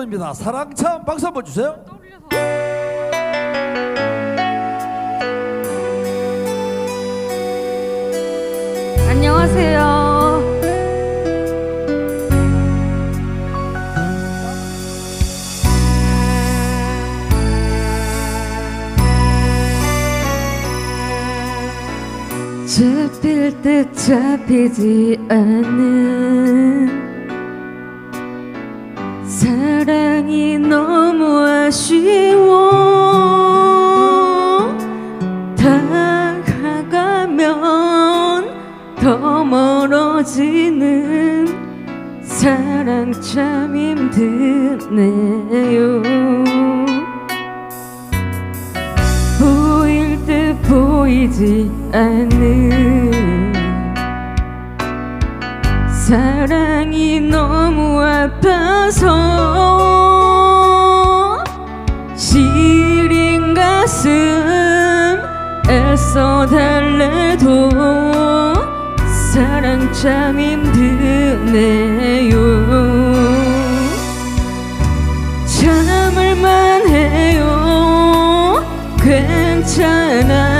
부릅니다. 사랑참 박수 한번 주세요. 안녕하세요. 잡힐 듯 잡히지 않는 사랑이 너무 아쉬워. 다가가면 더 멀어지는 사랑 참 힘드네요. 보일 듯 보이지 않는 사랑이 너무 아파 서 시린 가슴 애써 달래도 사랑 참 힘드네요. 참을만 해요. 괜찮아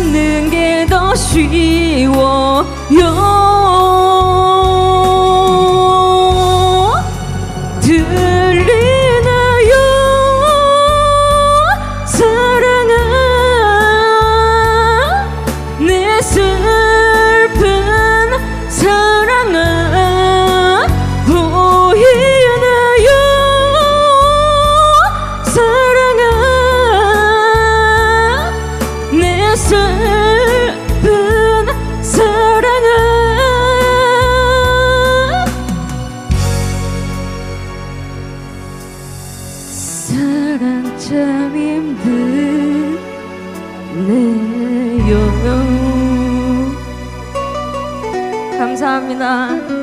잡는 게 더 쉬워 사랑 참 힘드네요. 감사합니다